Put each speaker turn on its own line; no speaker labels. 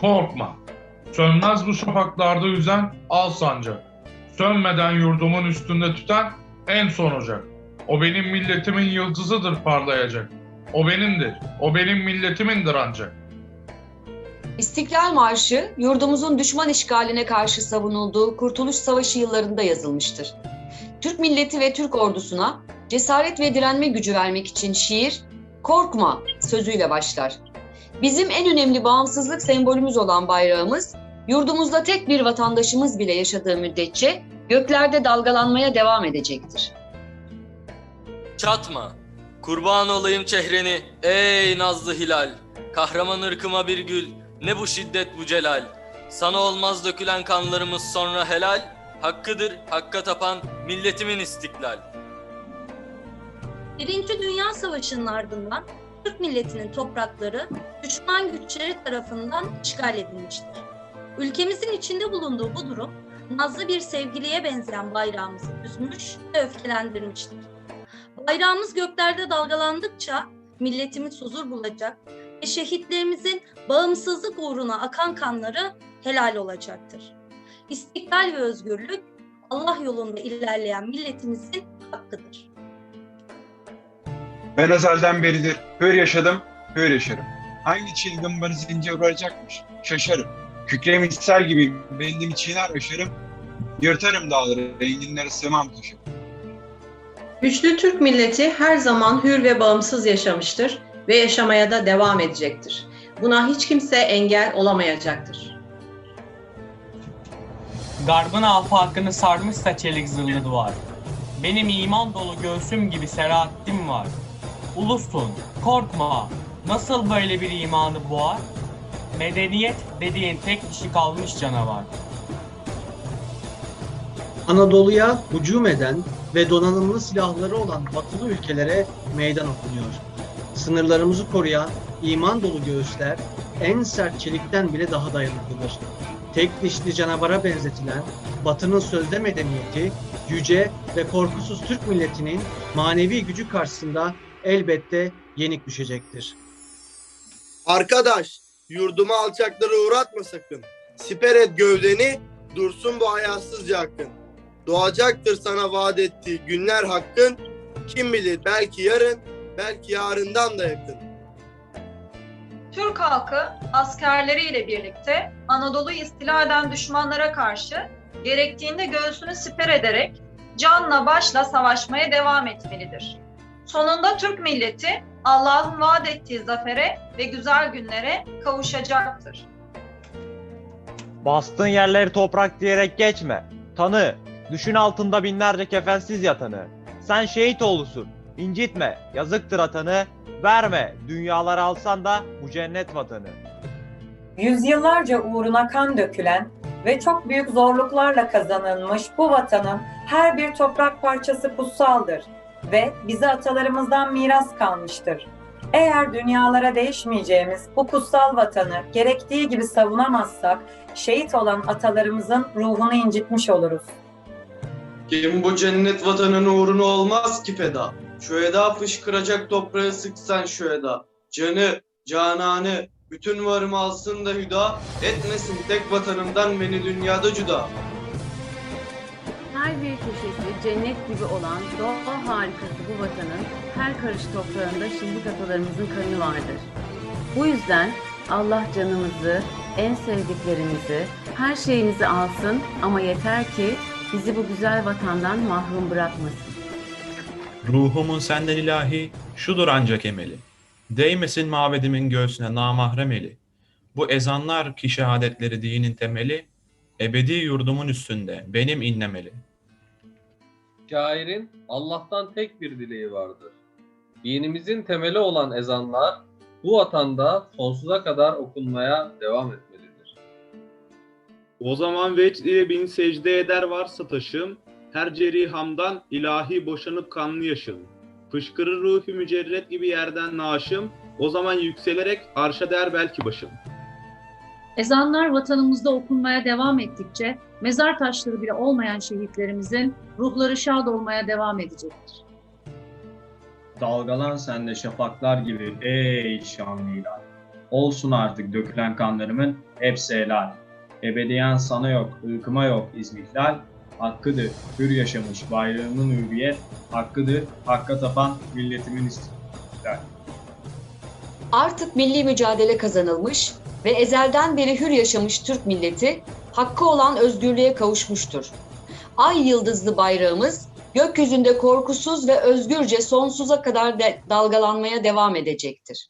Korkma. Sönmez bu şafaklarda yüzen al sancak. Sönmeden yurdumun üstünde tüten en son ocak. O benim milletimin yıldızıdır parlayacak. O benimdir. O benim milletimindir ancak.
İstiklal Marşı, yurdumuzun düşman işgaline karşı savunulduğu Kurtuluş Savaşı yıllarında yazılmıştır. Türk milleti ve Türk ordusuna cesaret ve direnme gücü vermek için şiir, korkma sözüyle başlar. Bizim en önemli bağımsızlık sembolümüz olan bayrağımız, yurdumuzda tek bir vatandaşımız bile yaşadığı müddetçe göklerde dalgalanmaya devam edecektir.
Çatma, kurban olayım çehreni ey nazlı hilal. Kahraman ırkıma bir gül, ne bu şiddet bu celal. Sana olmaz dökülen kanlarımız sonra helal. Hakkıdır hakka tapan milletimin istiklal.
Birinci Dünya Savaşı'nın ardından Türk milletinin toprakları düşman güçleri tarafından işgal edilmiştir. Ülkemizin içinde bulunduğu bu durum nazlı bir sevgiliye benzeyen bayrağımızı üzmüş ve öfkelendirmiştir. Bayrağımız göklerde dalgalandıkça milletimiz huzur bulacak ve şehitlerimizin bağımsızlık uğruna akan kanları helal olacaktır. İstiklal ve özgürlük Allah yolunda ilerleyen milletimizin hakkıdır.
Ben ezelden beridir hür yaşadım, hür yaşarım. Hangi çılgın bana zincir vuracakmış? Şaşarım. Kükremiş sel gibi bellim çiğner aşarım. Yırtarım dağları, enginlere sığmam taşım.
Güçlü Türk milleti her zaman hür ve bağımsız yaşamıştır ve yaşamaya da devam edecektir. Buna hiç kimse engel olamayacaktır.
Garbın afakını sarmışsa çelik zırhlı duvar. Benim iman dolu göğsüm gibi serahattim var. Ulusun, korkma. Nasıl böyle bir imanı boğar? Medeniyet dediğin tek kişi kalmış canavar.
Anadolu'ya hücum eden ve donanımlı silahları olan batılı ülkelere meydan okunuyor. Sınırlarımızı koruyan iman dolu göğüsler en sert çelikten bile daha dayanıklıdır. Tek dişli canavara benzetilen Batı'nın sözde medeniyeti, yüce ve korkusuz Türk milletinin manevi gücü karşısında elbette yenik düşecektir.
Arkadaş, yurdumu alçaklara uğratma sakın. Siper et gövdeni, dursun bu hayasızca hakkın. Doğacaktır sana vaat ettiği günler hakkın. Kim bilir belki yarın, belki yarından da yakın.
Türk halkı askerleriyle birlikte Anadolu'yu istila eden düşmanlara karşı gerektiğinde göğsünü siper ederek canla başla savaşmaya devam etmelidir. Sonunda Türk milleti Allah'ın vaat ettiği zafere ve güzel günlere kavuşacaktır.
Bastığın yerleri toprak diyerek geçme. Tanı, düşün altında binlerce kefensiz yatanı. Sen şehit oğlusun, incitme, yazıktır atanı. Verme, dünyaları alsan da bu cennet vatanı.
Yüzyıllarca uğruna kan dökülen ve çok büyük zorluklarla kazanılmış bu vatanın her bir toprak parçası kutsaldır ve bize atalarımızdan miras kalmıştır. Eğer dünyalara değişmeyeceğimiz bu kutsal vatanı gerektiği gibi savunamazsak şehit olan atalarımızın ruhunu incitmiş oluruz.
Kim bu cennet vatanın uğruna olmaz ki feda. Şu eda fışkıracak toprağı sıksan şu eda. Canı, cananı, bütün varımı alsın da hüda. Etmesin tek vatanımdan beni dünyada cüda.
Her bir köşesi cennet gibi olan doğa harikası bu vatanın her karış toprağında şimdik atalarımızın kanı vardır. Bu yüzden Allah canımızı, en sevdiklerimizi, her şeyimizi alsın ama yeter ki bizi bu güzel vatandan mahrum bırakmasın.
Ruhumun senden ilahi, şudur ancak emeli. Değmesin mabedimin göğsüne namahrem eli. Bu ezanlar ki şehadetleri dinin temeli, ebedi yurdumun üstünde benim inlemeli.
Şairin Allah'tan tek bir dileği vardır. Dinimizin temeli olan ezanlar bu vatanda sonsuza kadar okunmaya devam etmelidir.
O zaman vecd ile bin secde eder varsa taşım, her cerihamdan ilahi boşanıp kanlı yaşım. Fışkırır ruhi mücerret gibi yerden naşım, o zaman yükselerek arşa der belki başım.
Ezanlar vatanımızda okunmaya devam ettikçe mezar taşları bile olmayan şehitlerimizin ruhları şad olmaya devam edecektir.
Dalgalan sen de şafaklar gibi ey şanlı ilah. Olsun artık dökülen kanlarımın hepsi helal. Ebediyen sana yok, ırkıma yok izmihlal. Hakkıdır hür yaşamış bayrağımın hürriyet. Hakkıdır hakka tapan milletimin istiklal.
Artık milli mücadele kazanılmış ve ezelden beri hür yaşamış Türk milleti hakkı olan özgürlüğe kavuşmuştur. Ay yıldızlı bayrağımız gökyüzünde korkusuz ve özgürce sonsuza kadar de dalgalanmaya devam edecektir.